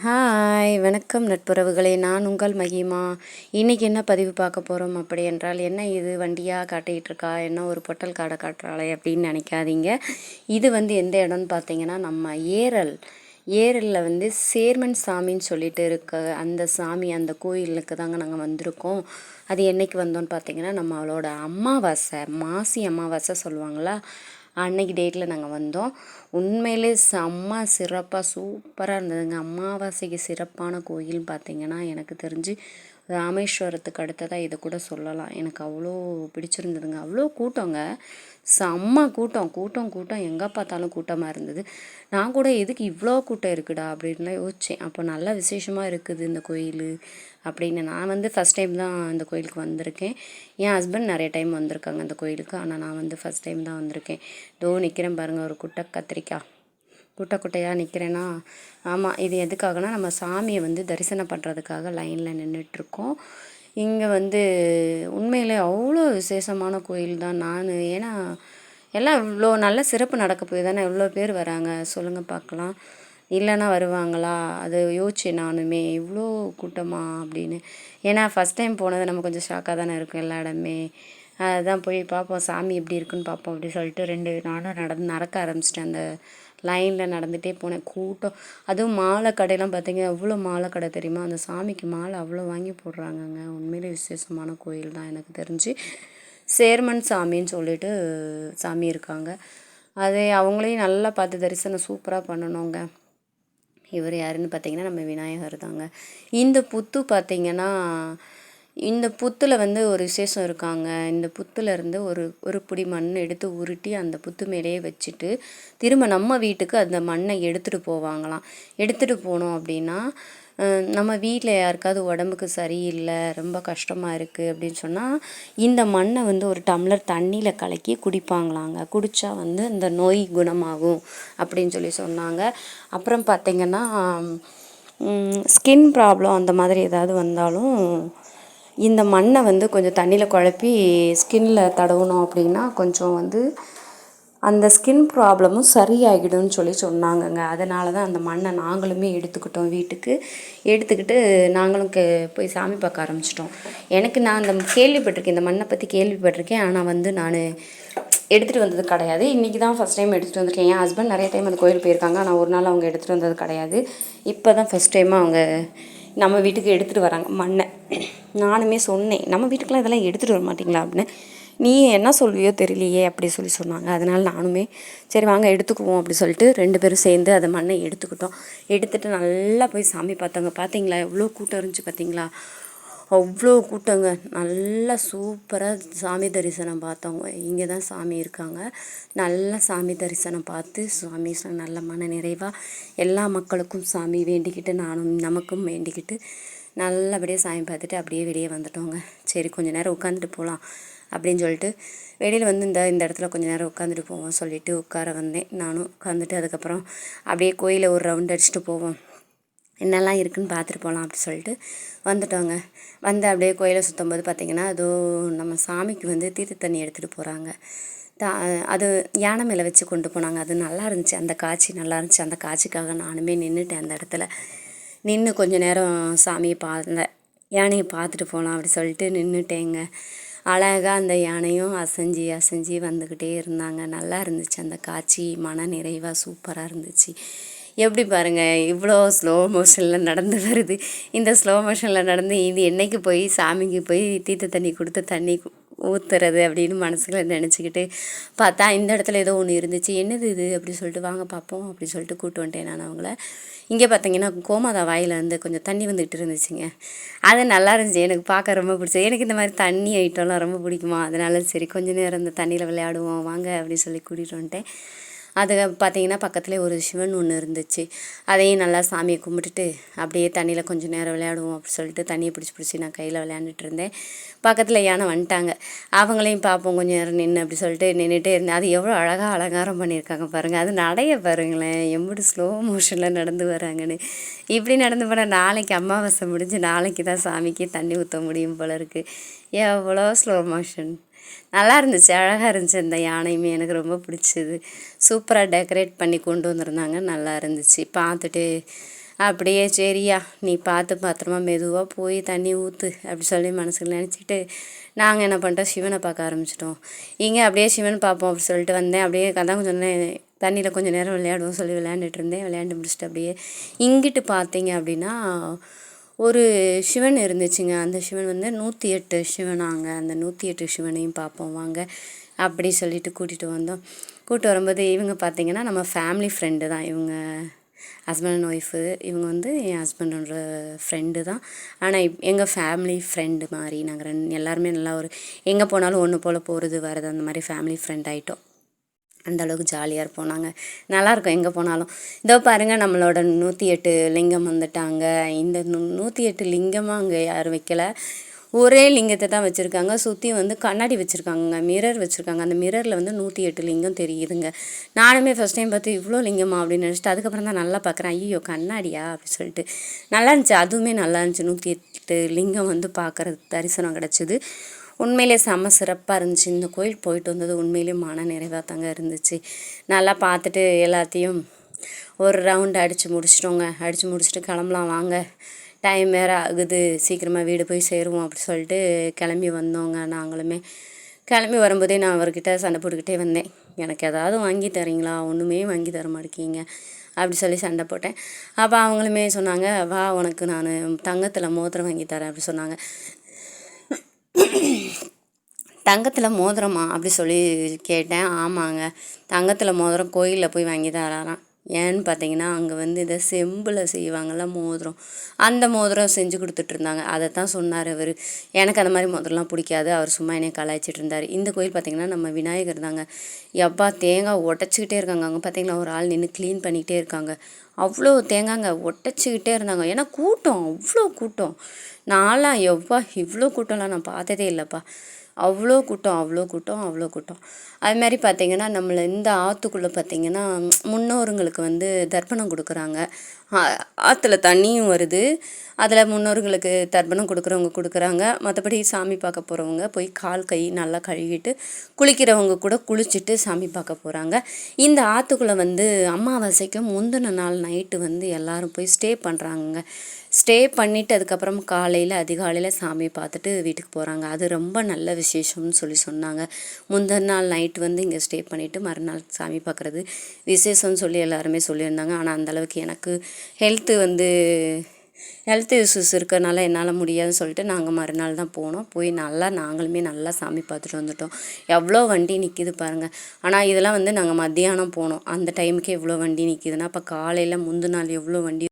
Hi வணக்கம் நட்புறவுகளே. நான் உங்கள் மகிமா. இன்றைக்கி என்ன பதிவு பார்க்க போகிறோம் அப்படி என்றால் என்ன இது? வண்டியாக காட்டிகிட்டு இருக்கா? என்ன ஒரு பொட்டல் காடை காட்டுறாளே அப்படின்னு நினைக்காதீங்க. இது வந்து எந்த இடம்னு பார்த்தீங்கன்னா நம்ம ஏரல். ஏரலில் வந்து சேர்மன் சாமின்னு சொல்லிட்டு இருக்க அந்த சாமி அந்த கோயிலுக்கு தாங்க நாங்கள் வந்திருக்கோம். அது என்றைக்கு வந்தோன்னு பார்த்தீங்கன்னா நம்ம அவளோட அமாவாசை மாசி அமாவாசை சொல்லுவாங்களா? அன்னைக்கு டேட்டில் நாங்கள் வந்தோம். உண்மையிலே செம்ம சிறப்பாக சூப்பராக இருந்ததுங்க. அமாவாசைக்கு சிறப்பான கோயில்னு பார்த்தீங்கன்னா எனக்கு தெரிஞ்சு ராமேஸ்வரத்துக்கு அடுத்ததாக இதை கூட சொல்லலாம். எனக்கு அவ்வளோ பிடிச்சிருந்ததுங்க. அவ்வளோ கூட்டங்க. செம்ம கூட்டம். கூட்டம் கூட்டம். எங்கே பார்த்தாலும் கூட்டமாக இருந்தது. நான் கூட எதுக்கு இவ்வளோ கூட்டம் இருக்குடா? அப்படின்லாம் யோசித்தேன் அப்போ நல்ல விசேஷமாக இருக்குது இந்த கோயில் அப்படின்னு. நான் வந்து ஃபஸ்ட் டைம் தான் இந்த கோயிலுக்கு வந்திருக்கேன். என் ஹஸ்பண்ட் நிறைய டைம் வந்திருக்காங்க அந்த கோயிலுக்கு. ஆனால் நான் வந்து ஃபஸ்ட் டைம் தான் வந்திருக்கேன். தோ நிற்கிறேன் பாருங்கள் ஒரு குட்டை கத்திரிக்காய். குட்டை குட்டையாக நிற்கிறேன்னா ஆமாம் இது எதுக்காகனா நம்ம சாமியை வந்து தரிசனம் பண்ணுறதுக்காக லைனில் நின்றுட்டுருக்கோம் இங்கே வந்து உண்மையிலே அவ்வளோ விசேஷமான கோயில் தான். நான் ஏன்னா எல்லாம் இவ்வளோ நல்ல சிறப்பு நடக்க போய் தானே இவ்வளோ பேர் வராங்க. சொல்லுங்கள் பார்க்கலாம். இல்லைன்னா வருவாங்களா? அது யோசிச்சேன் நானுமே இவ்வளோ கூட்டமா அப்படின்னு. ஏன்னா ஃபஸ்ட் டைம் போனது நம்ம கொஞ்சம் ஷாக்காக தானே இருக்கும் எல்லா இடமே. அதுதான் போய் பார்ப்போம் சாமி எப்படி இருக்குன்னு பார்ப்போம் அப்படி சொல்லிட்டு ரெண்டு நானும் நடந்து நடக்க ஆரம்பிச்சிட்டேன் அந்த லைனில் நடந்துகிட்டே போனேன். கூட்டம். அதுவும் மாலை கடையெல்லாம் பார்த்தீங்க அவ்வளோ மாலை கடை தெரியுமா? அந்த சாமிக்கு மாலை அவ்வளோ வாங்கி போடுறாங்கங்க. உண்மையிலே விசேஷமான கோயில் தான் எனக்கு தெரிஞ்சு. சேர்மன் சாமின்னு சொல்லிட்டு சாமி இருக்காங்க. அதை அவங்களையும் நல்லா பார்த்து தரிசனம் சூப்பராக பண்ணணுங்க. இவர் யாருன்னு பார்த்தீங்கன்னா நம்ம விநாயகர் தாங்க. இந்த புத்து பார்த்தீங்கன்னா இந்த புத்தில் வந்து ஒரு விசேஷம் இருக்காங்க. இந்த புத்துலேருந்து ஒரு ஒரு பிடி மண் எடுத்து உருட்டி அந்த புத்து மேலேயே வச்சுட்டு திரும்ப நம்ம வீட்டுக்கு அந்த மண்ணை எடுத்துகிட்டு போவாங்களாம். எடுத்துகிட்டு போனோம் அப்படின்னா நம்ம வீட்டில் யாருக்காவது உடம்புக்கு சரியில்லை ரொம்ப கஷ்டமாக இருக்குது அப்படின்னு சொன்னால் இந்த மண்ணை வந்து ஒரு டம்ளர் தண்ணியில் கலக்கி குடிப்பாங்களாங்க. குடித்தா வந்து இந்த நோய் குணமாகும் அப்படின்னு சொல்லி சொன்னாங்க. அப்புறம் பார்த்திங்கன்னா ஸ்கின் ப்ராப்ளம் அந்த மாதிரி ஏதாவது வந்தாலும் இந்த மண்ணை வந்து கொஞ்சம் தண்ணியில் குழப்பி ஸ்கின்னில் தடவினோம் அப்படின்னா கொஞ்சம் வந்து அந்த ஸ்கின் ப்ராப்ளமும் சரியாகிடும்னு சொல்லி சொன்னாங்கங்க. அதனால தான் அந்த மண்ணை நாங்களுமே எடுத்துக்கிட்டோம் வீட்டுக்கு. எடுத்துக்கிட்டு நாங்களும் கே போய் சாமி பார்க்க ஆரம்பிச்சிட்டோம். எனக்கு நான் அந்த கேள்விப்பட்டிருக்கேன் இந்த மண்ணை பற்றி கேள்விப்பட்டிருக்கேன். ஆனால் வந்து நான் எடுத்துகிட்டு வந்தது கிடையாது. இன்றைக்கி தான் ஃபஸ்ட் டைம் எடுத்துகிட்டு வந்திருக்கேன். என் ஹஸ்பண்ட் நிறைய டைம் அந்த கோயில் போயிருக்காங்க. ஆனால் ஒரு நாள் அவங்க எடுத்துகிட்டு வந்தது கிடையாது. இப்போ தான் ஃபஸ்ட் டைமாக அவங்க நம்ம வீட்டுக்கு எடுத்துகிட்டு வராங்க. மண்ணை. நானுமே சொன்னேன் நம்ம வீட்டுக்கெலாம் இதெல்லாம் எடுத்துகிட்டு வர மாட்டிங்களா அப்படின்னு. நீ என்ன சொல்வியோ தெரியலையே அப்படி சொல்லி சொன்னாங்க. அதனால் நானுமே சரி வாங்க எடுத்துக்குவோம் அப்படி சொல்லிட்டு ரெண்டு பேரும் சேர்ந்து அதை மண்ணை எடுத்துக்கிட்டோம். எடுத்துகிட்டு நல்லா போய் சாமி பார்த்தாங்க. பார்த்தீங்களா எவ்வளோ கூட்டம் இருந்துச்சு பார்த்தீங்களா அவ்வளோ கூட்டங்க. நல்லா சூப்பராக சாமி தரிசனம் பார்த்தவங்க. இங்கே தான் சாமி இருக்காங்க. நல்லா சாமி தரிசனம் பார்த்து சாமி நல்ல மன நிறைவாக எல்லா மக்களுக்கும் சாமி வேண்டிக்கிட்டு நானும் நமக்கும் வேண்டிக்கிட்டு நல்லபடியாக சாமி பார்த்துட்டு அப்படியே வெளியே வந்துட்டோங்க. சரி கொஞ்சம் நேரம் உட்காந்துட்டு போகலாம் அப்படின்னு சொல்லிட்டு வெளியில் வந்து இந்த இந்த இடத்துல கொஞ்சம் நேரம் உட்காந்துட்டு போவோம் சொல்லிவிட்டு உட்கார வந்தேன். நானும் உட்காந்துட்டு அதுக்கப்புறம் அப்படியே கோயிலை ஒரு ரவுண்ட் அடிச்சுட்டு போவோம். என்னெல்லாம் இருக்குதுன்னு பார்த்துட்டு போகலாம் அப்படி சொல்லிட்டு வந்துட்டோங்க. வந்து அப்படியே கோயிலை சுற்றும் போது பார்த்திங்கன்னா அதோ நம்ம சாமிக்கு வந்து தீர்த்த தண்ணி எடுத்துகிட்டு போகிறாங்க தா அது யானை மேலே வச்சு கொண்டு போனாங்க. அது நல்லா இருந்துச்சு. அந்த காட்சி நல்லா இருந்துச்சு. அந்த காட்சிக்காக நானுமே நின்றுட்டேன் அந்த இடத்துல. நின்று கொஞ்சம் நேரம் சாமியை பார்த்தேன் யானையை பார்த்துட்டு போகலாம் அப்படி சொல்லிட்டு நின்றுட்டேங்க அழகாக அந்த யானையும் அசைஞ்சி அசைஞ்சி வந்துக்கிட்டே இருந்தாங்க. நல்லா இருந்துச்சு அந்த காட்சி. மன நிறைவாக சூப்பராக இருந்துச்சு. எப்படி பாருங்கள் இவ்வளோ ஸ்லோ மோஷனில் நடந்து வருது. இந்த ஸ்லோ மோஷனில் நடந்து இது என்னைக்கு போய் சாமிக்கு போய் தீர்த்த தண்ணி கொடுத்து தண்ணி ஊற்றுறது அப்படின்னு மனசில் நினச்சிக்கிட்டு பார்த்தா இந்த இடத்துல ஏதோ ஒன்று இருந்துச்சு. என்னது இது? அப்படி சொல்லிட்டு வாங்க பார்ப்போம் அப்படி சொல்லிட்டு கூப்பிட்டு வந்துட்டேன் நான் அவங்கள. இங்கே பார்த்தீங்கன்னா கோமாதா வாயில் வந்து கொஞ்சம் தண்ணி வந்துக்கிட்டு இருந்துச்சுங்க. அது நல்லா இருந்துச்சு. எனக்கு பார்க்க ரொம்ப பிடிச்சது. எனக்கு இந்த மாதிரி தண்ணி ஐட்டம்லாம் ரொம்ப பிடிக்குமா? அதனால சரி கொஞ்ச நேரம் இந்த தண்ணியில் விளையாடுவோம் வாங்க அப்படின்னு சொல்லி கூட்டிகிட்டு வந்துட்டேன். அது பார்த்தீங்கன்னா பக்கத்துலேயே ஒரு சிவன் ஒன்று இருந்துச்சு. அதையும் நல்லா சாமியை கும்பிட்டுட்டு அப்படியே தண்ணியில் கொஞ்சம் நேரம் விளையாடுவோம் அப்படி சொல்லிட்டு தண்ணியை பிடிச்சி பிடிச்சி நான் கையில் விளையாண்டுட்டு இருந்தேன். பக்கத்தில் யானை வந்துட்டாங்க. அவங்களையும் பார்ப்போம். கொஞ்சம் நேரம் நின்று அப்படி சொல்லிட்டு நின்றுட்டே இருந்தேன். அது எவ்வளோ அழகாக அலங்காரம் பண்ணியிருக்காங்க பாருங்கள் அது நடைய பாருங்களேன். எம்பிட்டு ஸ்லோ மோஷனில் நடந்து வராங்கன்னு. இப்படி நடந்து போனால் நாளைக்கு அமாவாசை முடிஞ்சு நாளைக்கு தான் சாமிக்கு தண்ணி ஊற்ற முடியும் போல இருக்குது எவ்வளோ ஸ்லோ மோஷன் நல்லா இருந்துச்சு அழகாக இருந்துச்சு அந்த யானையுமே. எனக்கு ரொம்ப பிடிச்சது. சூப்பராக டெக்கரேட் பண்ணி கொண்டு வந்திருந்தாங்க. நல்லா இருந்துச்சு பார்த்துட்டு அப்படியே சரியா நீ பார்த்து பத்திரமா மெதுவாக போய் தண்ணி ஊற்று அப்படி சொல்லி மனசுக்கு நினச்சிட்டு நாங்கள் என்ன பண்ணிட்டோம்? சிவனை பார்க்க ஆரம்பிச்சிட்டோம். இங்கே அப்படியே சிவன் பார்ப்போம் அப்படி சொல்லிட்டு வந்தேன். அப்படியே கதா கொஞ்சம் தண்ணியில் கொஞ்சம் நேரம் விளையாடுவோம் சொல்லி விளையாண்டுட்டு இருந்தேன். விளையாண்டு முடிச்சுட்டு அப்படியே இங்கிட்டு பார்த்தீங்க அப்படின்னா ஒரு சிவன் இருந்துச்சுங்க. அந்த சிவன் வந்து நூற்றி எட்டு சிவனாங்க. அந்த நூற்றி எட்டு சிவனையும் பார்ப்போம். வாங்க அப்படி சொல்லிட்டு கூட்டிகிட்டு வந்தோம். கூப்பிட்டு வரும்போது இவங்க பார்த்திங்கன்னா நம்ம ஃபேமிலி ஃப்ரெண்டு தான். இவங்க ஹஸ்பண்ட் அண்ட் ஒய்ஃபு இவங்க வந்து என் ஹஸ்பண்டோட ஃப்ரெண்டு தான். ஆனால் இப் எங்கள் ஃபேமிலி ஃப்ரெண்டு மாதிரி நாங்கள் ரெண்டு எல்லாருமே நல்லா ஒரு எங்கே போனாலும் ஒன்று போல் போகிறது வர்றது அந்த மாதிரி ஃபேமிலி ஃப்ரெண்ட் ஆகிட்டோம் அந்த அளவுக்கு ஜாலியாக இருப்போம் நாங்கள் நல்லாயிருக்கும் எங்கே போனாலும். இதோ பாருங்கள் நம்மளோட நூற்றி எட்டு லிங்கம் வந்துட்டாங்க. இந்த நூ நூற்றி எட்டு லிங்கமாக அங்கே யாரும் வைக்கல. ஒரே லிங்கத்தை தான் வச்சுருக்காங்க. சுற்றி வந்து கண்ணாடி வச்சுருக்காங்க மிரர் வச்சுருக்காங்க. அந்த மிரரில் வந்து நூற்றி எட்டு லிங்கம் தெரியுதுங்க. நானுமே ஃபஸ்ட் டைம் பார்த்து இவ்வளோ லிங்கமா அப்படின்னு நினச்சிட்டு அதுக்கப்புறம் தான் நல்லா பார்க்குறேன் ஐயோ கண்ணாடியா? அப்படின்னு சொல்லிட்டு. நல்லா இருந்துச்சு. அதுவுமே நல்லா இருந்துச்சு. நூற்றி எட்டு லிங்கம் வந்து பார்க்குறது தரிசனம் கிடச்சிது. உண்மையிலே செம்ம சிறப்பாக இருந்துச்சு. இந்த கோயில் போயிட்டு வந்தது உண்மையிலே மன நிறைவாக தாங்க இருந்துச்சு. நல்லா பார்த்துட்டு எல்லாத்தையும் ஒரு ரவுண்ட் அடித்து முடிச்சிட்டோங்க. அடித்து முடிச்சுட்டு கிளம்பலாம் வாங்க. டைம் வேறு ஆகுது. சீக்கிரமாக வீடு போய் சேருவோம் அப்படி சொல்லிட்டு கிளம்பி வந்தோங்க நாங்களுமே. கிளம்பி வரும்போதே நான் அவர்கிட்ட சண்டை போட்டுக்கிட்டே வந்தேன். எனக்கு ஏதாவது வாங்கி தரீங்களா? ஒன்றுமே வாங்கி தர மாட்டேங்கிங்க அப்படி சொல்லி சண்டை போட்டேன். அப்போ அவங்களுமே சொன்னாங்க வா உனக்கு நான் தங்கத்தில் மோத்திரம் வாங்கி தரேன். அப்படி சொன்னாங்க. தங்கத்தில் மோதிரமா? அப்படி சொல்லி கேட்டேன். ஆமாங்க. தங்கத்தில் மோதிரம் கோயிலில் போய் வாங்கி தராராம். ஏன்னு பார்த்தீங்கன்னா அங்கே வந்து இதை செம்பில் செய்வாங்கள்ல மோதிரம். அந்த மோதிரம் செஞ்சு கொடுத்துட்ருந்தாங்க. அதை தான் சொன்னார் அவர். எனக்கு அந்த மாதிரி மோதிரம்லாம் பிடிக்காது. அவர் சும்மா என்னை கலாய்ச்சிட்டு இருந்தார் இந்த கோயில் பார்த்திங்கன்னா நம்ம விநாயகர் தாங்க. எப்பா தேங்காய் உடச்சிக்கிட்டே இருக்காங்க. அங்கே பார்த்திங்கன்னா ஒரு ஆள் நின்று க்ளீன் பண்ணிக்கிட்டே இருக்காங்க. அவ்வளோ தேங்காங்க ஒட்டச்சிக்கிட்டே இருந்தாங்க. ஏன்னா கூட்டம் அவ்வளோ கூட்டம். நான்லாம் எவ்வா இவ்வளோ கூட்டம்லாம் நான் பார்த்ததே இல்லைப்பா. அவ்வளோ கூட்டம் அவ்வளோ கூட்டம் அவ்வளோ கூட்டம். அது மாதிரி பார்த்திங்கன்னா நம்மளை இந்த ஆற்றுக்குள்ளே பார்த்திங்கன்னா முன்னோருங்களுக்கு வந்து தர்ப்பணம் கொடுக்குறாங்க. ஆற்றுல தண்ணியும் வருது. அதில் முன்னோர்களுக்கு தர்ப்பணம் கொடுக்குறவங்க கொடுக்குறாங்க. மற்றபடி சாமி பார்க்க போகிறவங்க போய் கால் கை நல்லா கழுவிட்டு குளிக்கிறவங்க கூட குளிச்சுட்டு சாமி பார்க்க போகிறாங்க இந்த ஆற்றுக்குள்ளே வந்து அமாவாசைக்கு முந்தின நாள் நைட்டு வந்து எல்லோரும் போய் ஸ்டே பண்ணுறாங்க ஸ்டே பண்ணிவிட்டு அதுக்கப்புறம் காலையில் அதிகாலையில் சாமியை பார்த்துட்டு வீட்டுக்கு போகிறாங்க அது ரொம்ப நல்ல விசேஷம்னு சொல்லி சொன்னாங்க. முந்தின நாள் நைட்டு வந்து இங்கே ஸ்டே பண்ணிவிட்டு மறுநாள் சாமி பார்க்குறது விசேஷம்னு சொல்லி எல்லாருமே சொல்லியிருந்தாங்க. ஆனால் அந்தளவுக்கு எனக்கு ஹெல்த்து வந்து ஹெல்த் இஷ்யூஸ் இருக்கிறனால என்னால் முடியாதுன்னு சொல்லிட்டு நாங்கள் மறுநாள் தான் போனோம். போய் நல்லா நாங்களுமே நல்லா சாமி பார்த்துட்டு வந்துட்டோம். எவ்வளோ வண்டி நிற்கிது பாருங்கள் ஆனால் இதெல்லாம் வந்து நாங்கள் மத்தியானம் போனோம். அந்த டைமுக்கு எவ்வளோ வண்டி நிற்கிதுன்னா அப்போ காலையில் முந்தின நாள் எவ்வளோ வண்டி